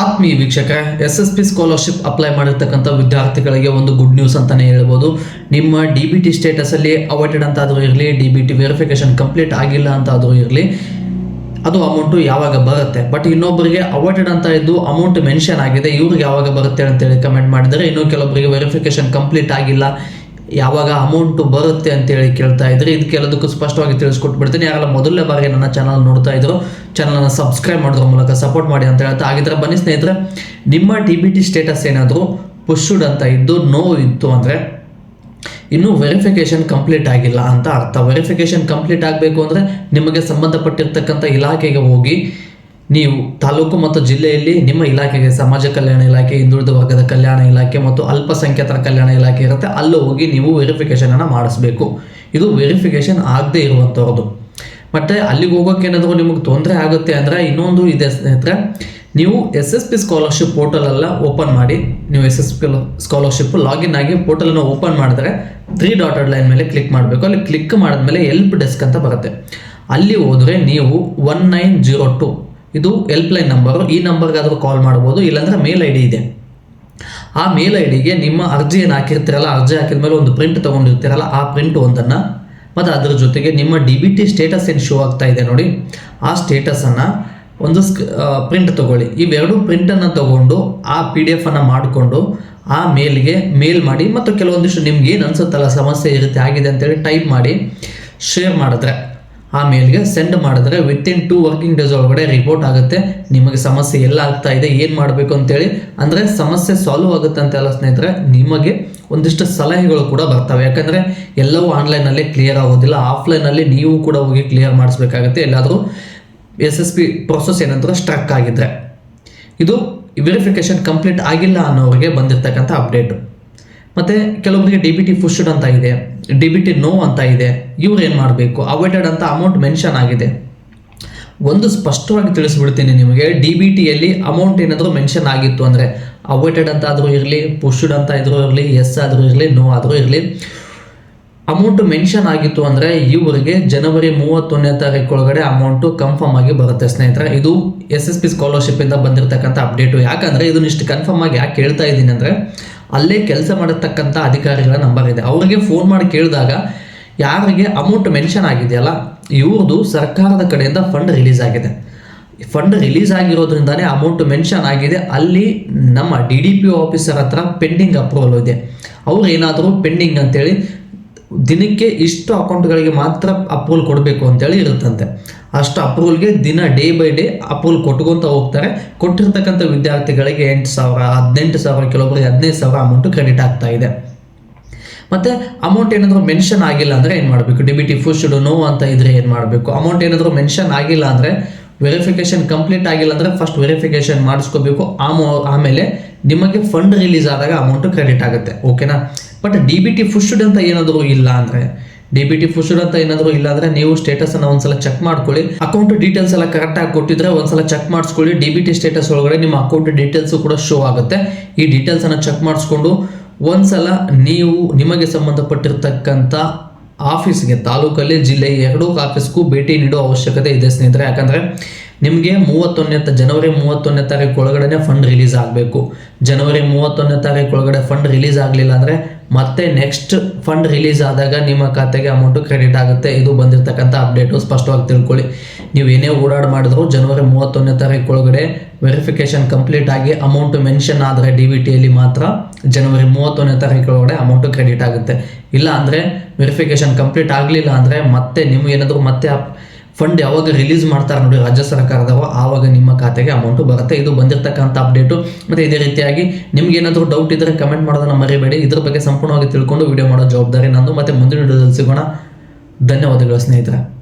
ಆತ್ಮೀಯ ವೀಕ್ಷಕ, S S P scholarship apply ಮಾಡಿರ್ತಕ್ಕಂಥ ವಿದ್ಯಾರ್ಥಿಗಳಿಗೆ ಒಂದು ಗುಡ್ ನ್ಯೂಸ್ ಅಂತಾನೆ ಹೇಳ್ಬೋದು. ನಿಮ್ಮ ಡಿ ಬಿ ಟಿ ಸ್ಟೇಟಸಲ್ಲಿ ಅಂತ ಅಂತಾದರೂ ಇರಲಿ D B T verification complete ಆಗಿಲ್ಲ ಅಂತಾದರೂ ಇರಲಿ, ಅದು ಅಮೌಂಟು ಯಾವಾಗ ಬರುತ್ತೆ? ಬಟ್ ಇನ್ನೊಬ್ಬರಿಗೆ ಅವಾಯ್ಟೆಡ್ ಅಂತ ಇದ್ದು ಅಮೌಂಟ್ ಮೆನ್ಷನ್ ಆಗಿದೆ, ಇವ್ರಿಗೆ ಯಾವಾಗ ಬರುತ್ತೆ ಅಂತೇಳಿ ಕಮೆಂಟ್ ಮಾಡಿದರೆ, ಇನ್ನೂ ಕೆಲವೊಬ್ಬರಿಗೆ ವೆರಿಫಿಕೇಶನ್ ಕಂಪ್ಲೀಟ್ ಆಗಿಲ್ಲ. ಯಾವಾಗ ಅಮೌಂಟು ಬರುತ್ತೆ ಅಂತೇಳಿ ಕೇಳ್ತಾ ಇದ್ರೆ. ಇದಕ್ಕೆ ಎಲ್ಲದಕ್ಕೂ ಸ್ಪಷ್ಟವಾಗಿ ತಿಳಿಸ್ಕೊಟ್ಬಿಡ್ತೀನಿ. ಯಾರೆಲ್ಲ ಮೊದಲನೇ ಬಾರಿಗೆ ನನ್ನ ಚಾನಲ್ ನೋಡ್ತಾ ಇದ್ರು ಚಾನಲ್ನ ಸಬ್ಸ್ಕ್ರೈಬ್ ಮಾಡೋದ್ರ ಮೂಲಕ ಸಪೋರ್ಟ್ ಮಾಡಿ ಅಂತ ಹೇಳ್ತಾ ಹಾಗಿದ್ರೆ ಬನ್ನಿ ಸ್ನೇಹಿತರೆ, ನಿಮ್ಮ ಡಿ ಬಿ ಟಿ ಸ್ಟೇಟಸ್ ಏನಾದರೂ ಪುಷ್ಡ್ ಅಂತ ಇದ್ದು ನೋ ಇತ್ತು ಅಂದರೆ ಇನ್ನೂ ವೆರಿಫಿಕೇಶನ್ ಕಂಪ್ಲೀಟ್ ಆಗಿಲ್ಲ ಅಂತ ಅರ್ಥ. ವೆರಿಫಿಕೇಶನ್ ಕಂಪ್ಲೀಟ್ ಆಗಬೇಕು ಅಂದರೆ ನಿಮಗೆ ಸಂಬಂಧಪಟ್ಟಿರ್ತಕ್ಕಂಥ ಇಲಾಖೆಗೆ ಹೋಗಿ ನೀವು ತಾಲೂಕು ಮತ್ತು ಜಿಲ್ಲೆಯಲ್ಲಿ ನಿಮ್ಮ ಇಲಾಖೆಗೆ, ಸಮಾಜ ಕಲ್ಯಾಣ ಇಲಾಖೆ, ಹಿಂದುಳಿದ ವರ್ಗದ ಕಲ್ಯಾಣ ಇಲಾಖೆ ಮತ್ತು ಅಲ್ಪಸಂಖ್ಯಾತರ ಕಲ್ಯಾಣ ಇಲಾಖೆ ಇರುತ್ತೆ, ಅಲ್ಲಿ ಹೋಗಿ ನೀವು ವೆರಿಫಿಕೇಶನ್ ಅನ್ನು ಮಾಡಿಸ್ಬೇಕು. ಇದು ವೆರಿಫಿಕೇಶನ್ ಆಗದೆ ಇರುವಂಥವ್ರದ್ದು ಮತ್ತೆ ಅಲ್ಲಿಗೆ ಹೋಗೋಕೆ ಏನಾದರೂ ನಿಮಗೆ ತೊಂದರೆ ಆಗುತ್ತೆ ಅಂದರೆ ಇನ್ನೊಂದು ಇದೆ ಸ್ನೇಹಿತರೆ, ನೀವು S S P scholarship portal ಎಲ್ಲ ಓಪನ್ ಮಾಡಿ, ನೀವು S S P scholarship login ಆಗಿ ಪೋರ್ಟಲನ್ನು ಓಪನ್ ಮಾಡಿದ್ರೆ ತ್ರೀ ಡಾಟೆಡ್ ಲೈನ್ ಮೇಲೆ ಕ್ಲಿಕ್ ಮಾಡಬೇಕು. ಅಲ್ಲಿ ಕ್ಲಿಕ್ ಮಾಡಿದ್ಮೇಲೆ ಎಲ್ಪ್ ಡೆಸ್ಕ್ ಅಂತ ಬರುತ್ತೆ. ಅಲ್ಲಿ ಹೋದರೆ ನೀವು ಒನ್ ನೈನ್ ಜೀರೋ ಟು ಇದು ಹೆಲ್ಪ್ಲೈನ್ ನಂಬರು ಈ ನಂಬರ್ಗಾದರೂ ಕಾಲ್ ಮಾಡ್ಬೋದು, ಇಲ್ಲಾಂದರೆ ಮೇಲ್ ಐ ಡಿ ಇದೆ. ಆ ಮೇಲ್ ಐ ಡಿಗೆ ನಿಮ್ಮ ಅರ್ಜಿ ಏನು ಹಾಕಿರ್ತೀರಲ್ಲ, ಅರ್ಜಿ ಹಾಕಿದ ಮೇಲೆ ಒಂದು ಪ್ರಿಂಟ್ ತೊಗೊಂಡಿರ್ತೀರಲ್ಲ, ಆ ಪ್ರಿಂಟ್ ಒಂದನ್ನು, ಮತ್ತು ಅದರ ಜೊತೆಗೆ ನಿಮ್ಮ ಡಿ ಬಿ ಟಿ ಸ್ಟೇಟಸ್ ಏನು ಶೋ ಆಗ್ತಾ ಇದೆ ನೋಡಿ, ಆ ಸ್ಟೇಟಸನ್ನು ಒಂದು ಸ್ಕ್ ಪ್ರಿಂಟ್ ತೊಗೊಳ್ಳಿ. ಇವೆರಡು ಪ್ರಿಂಟನ್ನು ತಗೊಂಡು, ಆ ಪಿ ಡಿ ಎಫನ್ನು ಮಾಡಿಕೊಂಡು, ಆ ಮೇಲ್ಗೆ ಮೇಲ್ ಮಾಡಿ, ಮತ್ತು ಕೆಲವೊಂದಿಷ್ಟು ನಿಮ್ಗೆ ಏನು ಅನಿಸುತ್ತಲ್ಲ, ಸಮಸ್ಯೆ ಇರುತ್ತೆ ರೀತಿ ಆಗಿದೆ ಅಂತೇಳಿ ಟೈಪ್ ಮಾಡಿ ಶೇರ್ ಮಾಡಿದ್ರೆ. ಆ ಮೇಲ್ಗೆ ಸೆಂಡ್ ಮಾಡಿದ್ರೆ ವಿತಿನ್ ಟೂ ವರ್ಕಿಂಗ್ ಡೇಸ್ ಒಳಗಡೆ ರಿಪೋರ್ಟ್ ಆಗುತ್ತೆ. ನಿಮಗೆ ಸಮಸ್ಯೆ ಎಲ್ಲ ಆಗ್ತಾ ಇದೆ, ಏನು ಮಾಡಬೇಕು ಅಂತೇಳಿ. ಅಂದರೆ ಸಮಸ್ಯೆ ಸಾಲ್ವ್ ಆಗುತ್ತೆ ಅಂತೆಲ್ಲ ಸ್ನೇಹಿತರೆ, ನಿಮಗೆ ಒಂದಿಷ್ಟು ಸಲಹೆಗಳು ಕೂಡ ಬರ್ತವೆ. ಯಾಕಂದರೆ ಎಲ್ಲವೂ ಆನ್ಲೈನಲ್ಲಿ ಕ್ಲಿಯರ್ ಆಗೋದಿಲ್ಲ. ಆಫ್ಲೈನಲ್ಲಿ ನೀವು ಕೂಡ ಹೋಗಿ ಕ್ಲಿಯರ್ ಮಾಡಿಸ್ಬೇಕಾಗುತ್ತೆ. ಎಲ್ಲಾದರೂ ಎಸ್ ಎಸ್ ಪಿ ಪ್ರೊಸೆಸ್ ಏನಂದ್ರೆ ಸ್ಟ್ರಕ್ ಆಗಿದ್ರೆ. ಇದು ವೆರಿಫಿಕೇಶನ್ ಕಂಪ್ಲೀಟ್ ಆಗಿಲ್ಲ ಅನ್ನೋರಿಗೆ ಬಂದಿರತಕ್ಕಂಥ ಅಪ್ಡೇಟು ಮತ್ತು ಕೆಲವೊಬ್ಬರಿಗೆ ಡಿ ಬಿ ಟಿ ಫುಶ್ಡ್ ಅಂತ ಇದೆ. ಡಿ ಬಿ ಟಿ ನೋ ಅಂತ ಇದೆ. ಇವ್ರು ಏನು ಮಾಡಬೇಕು? ಅವಾಯ್ಡೆಡ್ ಅಂತ ಅಮೌಂಟ್ ಮೆನ್ಷನ್ ಆಗಿದೆ. ಒಂದು ಸ್ಪಷ್ಟವಾಗಿ ತಿಳಿಸ್ಬಿಡ್ತೀನಿ ನಿಮಗೆ ಡಿ ಬಿ ಟಿಯಲ್ಲಿ ಅಮೌಂಟ್ ಏನಾದರೂ ಮೆನ್ಷನ್ ಆಗಿತ್ತು ಅಂದರೆ ಅವಾಯ್ಡೆಡ್ ಅಂತ ಆದರೂ ಇರಲಿ ಪುಷ್ಡ್ ಅಂತ ಇದ್ರೂ ಇರಲಿ ಎಸ್ ಆದರೂ ಇರಲಿ ನೋ ಆದರೂ ಇರಲಿ ಅಮೌಂಟ್ ಮೆನ್ಷನ್ ಆಗಿತ್ತು ಅಂದರೆ ಇವರಿಗೆ ಜನವರಿ ಮೂವತ್ತೊಂದನೇ ತಾರೀಕು ಒಳಗಡೆ ಅಮೌಂಟು ಕನ್ಫರ್ಮ್ ಆಗಿ ಬರುತ್ತೆ ಸ್ನೇಹಿತರೆ. ಇದು ಎಸ್ ಎಸ್ ಪಿ ಸ್ಕಾಲರ್ಶಿಪ್ಪಿಂದ ಬಂದಿರತಕ್ಕಂಥ ಅಪ್ಡೇಟು ಯಾಕಂದರೆ ಇದನ್ನ ಇಷ್ಟು ಕನ್ಫರ್ಮ್ ಆಗಿ ಯಾಕೆ ಹೇಳ್ತಾ ಇದ್ದೀನಿ ಅಂದರೆ ಅಲ್ಲೇ ಕೆಲಸ ಮಾಡತಕ್ಕಂಥ ಅಧಿಕಾರಿಗಳ ನಂಬರ್ ಇದೆ. ಅವರಿಗೆ ಫೋನ್ ಮಾಡಿ ಕೇಳಿದಾಗ ಯಾರಿಗೆ ಅಮೌಂಟ್ ಮೆನ್ಷನ್ ಆಗಿದೆಯಲ್ಲ ಇವ್ರದ್ದು ಸರ್ಕಾರದ ಕಡೆಯಿಂದ ಫಂಡ್ ರಿಲೀಸ್ ಆಗಿದೆ. ಫಂಡ್ ರಿಲೀಸ್ ಆಗಿರೋದ್ರಿಂದಾನೇ ಅಮೌಂಟ್ ಮೆನ್ಷನ್ ಆಗಿದೆ. ಅಲ್ಲಿ ನಮ್ಮ ಡಿ ಡಿ ಪಿ ಆಫೀಸರ್ ಹತ್ರ ಪೆಂಡಿಂಗ್ ಅಪ್ರೂವಲ್ ಇದೆ. ಅವ್ರು ಏನಾದರೂ ಪೆಂಡಿಂಗ್ ಅಂತೇಳಿ ದಿನಕ್ಕೆ ಇಷ್ಟು ಅಕೌಂಟ್ಗಳಿಗೆ ಮಾತ್ರ ಅಪ್ರೂವಲ್ ಕೊಡಬೇಕು ಅಂತೇಳಿ ಇರುತ್ತಂತೆ. ಅಷ್ಟು ಅಪ್ರೂವಲ್ಗೆ ದಿನ ಡೇ ಬೈ ಡೇ ಅಪ್ರೂವಲ್ ಕೊಟ್ಕೊಂತ ಹೋಗ್ತಾರೆ. ಕೊಟ್ಟಿರ್ತಕ್ಕಂಥ ವಿದ್ಯಾರ್ಥಿಗಳಿಗೆ ಎಂಟು ಸಾವಿರ, ಹದಿನೆಂಟು ಸಾವಿರ ಕೆಲವೊಬ್ಬರಿಗೆ ಹದಿನೈದು ಸಾವಿರ ಅಮೌಂಟು ಕ್ರೆಡಿಟ್ ಆಗ್ತಾ ಇದೆ. ಮತ್ತೆ ಅಮೌಂಟ್ ಏನಾದರೂ ಮೆನ್ಷನ್ ಆಗಿಲ್ಲ ಅಂದರೆ ಏನು ಮಾಡಬೇಕು? ಡಿ ಬಿ ಟಿ ನೋ ಅಂತ ಇದ್ರೆ ಏನು ಮಾಡಬೇಕು? ಅಮೌಂಟ್ ಏನಾದರೂ ಮೆನ್ಷನ್ ಆಗಿಲ್ಲ ಅಂದರೆ ವೆರಿಫಿಕೇಶನ್ ಕಂಪ್ಲೀಟ್ ಆಗಿಲ್ಲ ಅಂದರೆ ಫಸ್ಟ್ ವೆರಿಫಿಕೇಶನ್ ಮಾಡಿಸ್ಕೋಬೇಕು. ಆಮೋ ಆಮೇಲೆ ನಿಮಗೆ ಫಂಡ್ ರಿಲೀಸ್ ಆದಾಗ ಅಮೌಂಟು ಕ್ರೆಡಿಟ್ ಆಗುತ್ತೆ. ಓಕೆನಾ but D B T pushed ಅಂತ ಏನಾದರೂ ಇಲ್ಲ ಅಂದರೆ ಡಿ ಬಿ ಟಿ ಫುಸ್ಟ್ ಅಂತ ಏನಾದರೂ ಇಲ್ಲ ಅಂದರೆ ನೀವು ಸ್ಟೇಟಸ್ ಅನ್ನ ಒಂದ್ಸಲ ಚೆಕ್ ಮಾಡ್ಕೊಳ್ಳಿ. ಅಕೌಂಟ್ ಡೀಟೇಲ್ಸ್ ಎಲ್ಲ ಕರೆಕ್ಟ್ ಆಗಿ ಕೊಟ್ಟಿದ್ರೆ ಒಂದ್ಸಲ ಚೆಕ್ ಮಾಡಿಸ್ಕೊಳ್ಳಿ. ಡಿ ಬಿ ಟಿ ಸ್ಟೇಟಸ್ ಒಳಗಡೆ ನಿಮ್ಮ ಅಕೌಂಟ್ ಡೀಟೇಲ್ಸ್ ಕೂಡ ಶೋ ಆಗುತ್ತೆ. ಈ ಡೀಟೇಲ್ಸ್ ಅನ್ನ ಚೆಕ್ ಮಾಡಿಸ್ಕೊಂಡು ಒಂದ್ಸಲ ನೀವು ನಿಮಗೆ ಸಂಬಂಧಪಟ್ಟಿರ್ತಕ್ಕಂಥ ಆಫೀಸ್ಗೆ ತಾಲೂಕಲ್ಲಿ, ಜಿಲ್ಲೆ ಎರಡೂ ಆಫೀಸ್ಗೂ ಭೇಟಿ ನೀಡೋ ಅವಶ್ಯಕತೆ ಇದೆ ಸ್ನೇಹಿತರೆ. ಯಾಕಂದರೆ ನಿಮಗೆ ಮೂವತ್ತೊಂದನೇ ಜನವರಿ ಮೂವತ್ತೊಂದನೇ ತಾರೀಕು ಒಳಗಡೆ ಫಂಡ್ ರಿಲೀಸ್ ಆಗಬೇಕು. ಜನವರಿ ಮೂವತ್ತೊಂದನೇ ತಾರೀಕು ಒಳಗಡೆ ಫಂಡ್ ರಿಲೀಸ್ ಆಗಲಿಲ್ಲ ಅಂದರೆ ಮತ್ತೆ ನೆಕ್ಸ್ಟ್ ಫಂಡ್ ರಿಲೀಸ್ ಆದಾಗ ನಿಮ್ಮ ಖಾತೆಗೆ ಅಮೌಂಟು ಕ್ರೆಡಿಟ್ ಆಗುತ್ತೆ. ಇದು ಬಂದಿರತಕ್ಕಂಥ ಅಪ್ಡೇಟು ಸ್ಪಷ್ಟವಾಗಿ ತಿಳ್ಕೊಳ್ಳಿ. ನೀವು ಏನೇ ಓಡಾಡ್ ಮಾಡಿದ್ರು ಜನವರಿ ಮೂವತ್ತೊಂದನೇ ತಾರೀಕು ಒಳಗಡೆ ವೆರಿಫಿಕೇಶನ್ ಕಂಪ್ಲೀಟ್ ಆಗಿ ಅಮೌಂಟ್ ಮೆನ್ಷನ್ ಆದರೆ ಡಿ ವಿ ಟಿಯಲ್ಲಿ ಮಾತ್ರ ಜನವರಿ ಮೂವತ್ತೊಂದನೇ ತಾರೀಕು ಒಳಗಡೆ ಅಮೌಂಟು ಕ್ರೆಡಿಟ್ ಆಗುತ್ತೆ. ಇಲ್ಲ ಅಂದರೆ ವೆರಿಫಿಕೇಶನ್ ಕಂಪ್ಲೀಟ್ ಆಗಲಿಲ್ಲ ಅಂದರೆ ಮತ್ತೆ ನಿಮ್ಗೆ ಏನಾದರೂ ಮತ್ತೆ ಫಂಡ್ ಯಾವಾಗ ರಿಲೀಸ್ ಮಾಡ್ತಾರೆ ನೋಡಿ ರಾಜ್ಯ ಸರ್ಕಾರದವ, ಆವಾಗ ನಿಮ್ಮ ಖಾತೆಗೆ ಅಮೌಂಟು ಬರುತ್ತೆ. ಇದು ಬಂದಿರತಕ್ಕಂಥ ಅಪ್ಡೇಟು ಮತ್ತು ಇದೇ ರೀತಿಯಾಗಿ ನಿಮ್ಗೆ ಏನಾದರೂ ಡೌಟ್ ಇದ್ದರೆ ಕಮೆಂಟ್ ಮಾಡೋದನ್ನ ಮರಿಬೇಡಿ. ಇದ್ರ ಬಗ್ಗೆ ಸಂಪೂರ್ಣವಾಗಿ ತಿಳ್ಕೊಂಡು ವಿಡಿಯೋ ಮಾಡೋ ಜವಾಬ್ದಾರಿ ನಂದು. ಮತ್ತು ಮುಂದಿನ ವಿಡಿಯೋದಲ್ಲಿ ಸಿಗೋಣ. ಧನ್ಯವಾದಗಳು ಸ್ನೇಹಿತರೆ.